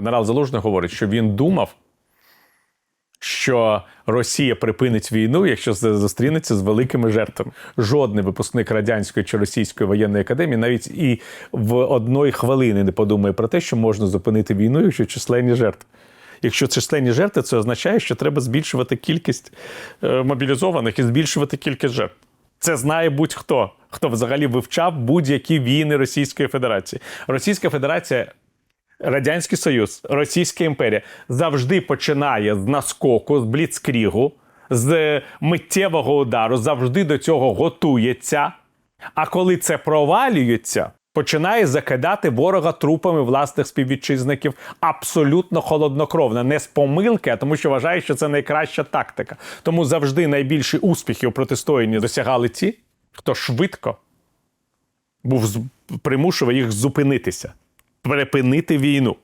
Генерал Залужний говорить, що він думав, що Росія припинить війну, якщо зустрінеться з великими жертвами. Жодний випускник радянської чи російської воєнної академії навіть і в одної хвилини не подумає про те, що можна зупинити війну, якщо численні жертви. Якщо численні жертви, це означає, що треба збільшувати кількість е, мобілізованих і збільшувати кількість жертв. Це знає будь-хто, хто взагалі вивчав будь-які війни Російської Федерації. Російська Федерація Радянський Союз, Російська імперія завжди починає з наскоку, з бліцкрігу, з миттєвого удару, завжди до цього готується. А коли це провалюється, починає закидати ворога трупами власних співвітчизників абсолютно холоднокровно, не з помилки, а тому, що вважає, що це найкраща тактика. Тому завжди найбільші успіхи у протистоянні досягали ті, хто швидко був примушував їх зупинитися, припинити війну.